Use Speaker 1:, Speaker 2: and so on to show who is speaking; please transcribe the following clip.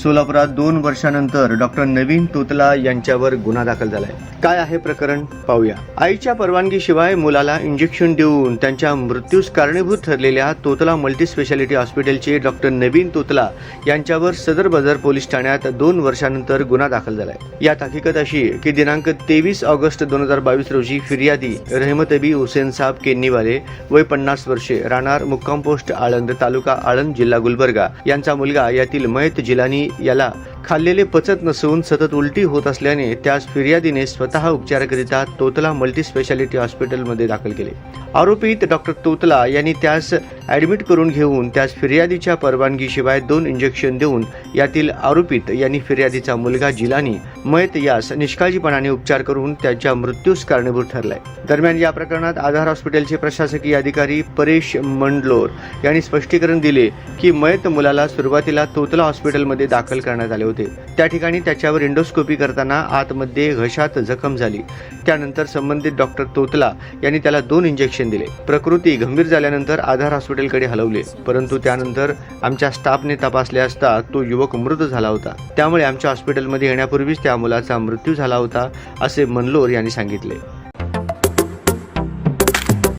Speaker 1: सोलापुरात दोन वर्षानंतर डॉक्टर नवीन तोतला यांच्यावर गुन्हा दाखल झालाय. काय आहे प्रकरण? पाहूया. आईच्या परवानगीशिवाय मुलाला इंजेक्शन देऊन त्यांच्या मृत्यूस कारणीभूत ठरलेल्या तोतला मल्टीस्पेशालिटी हॉस्पिटलचे डॉक्टर नवीन तोतला यांच्यावर सदर बाजार पोलीस ठाण्यात दोन वर्षानंतर गुन्हा दाखल झालाय. यात हकीकत अशी आहे की दिनांक तेवीस ऑगस्ट दोन हजार बावीस रोजी फिर्यादी रहमतबी हुसेन साहेब केन्नीवाले वय पन्नास वर्षे राहणार मुक्काम पोस्ट आळंद तालुका आळंद जिल्हा गुलबर्गा यांचा मुलगा यातील मयत जिलानी याला खाल्लेले पचत नसून सतत उलटी होत असल्याने त्यास फिर्यादीने स्वतः उपचाराकरिता तोतला मल्टी स्पेशालिटी हॉस्पिटलमध्ये दाखल केले. आरोपीत डॉक्टर तोतला यांनी त्यास ॲडमिट करून घेऊन त्यास फिर्यादीच्या परवानगीशिवाय दोन इंजेक्शन देऊन यातील आरोपीत यांनी फिर्यादीचा मुलगा जिलानी मयत यास निष्काळजीपणाने उपचार करून त्याच्या मृत्यूस कारणीभूत ठरलाय. दरम्यान या प्रकरणात आधार हॉस्पिटलचे प्रशासकीय अधिकारी परेश मंडलोर यांनी स्पष्टीकरण दिले की मयत मुलाला सुरुवातीला तोतला हॉस्पिटलमध्ये दाखल करण्यात आले होते. त्या ठिकाणी त्याच्यावर इंडोस्कोपी करताना आतमध्ये घशात जखम झाली. त्यानंतर संबंधित डॉक्टर तोतला यांनी त्याला दोन इंजेक्शन दिले. प्रकृती गंभीर झाल्यानंतर आधार हॉस्पिटलकडे हलवले. परंतु त्यानंतर आमच्या स्टाफने तपासले असता तो युवक मृत झाला होता. त्यामुळे आमच्या हॉस्पिटलमध्ये येण्यापूर्वीच त्या मुलाचा मृत्यू झाला होता असे मनलोर यांनी सांगितले.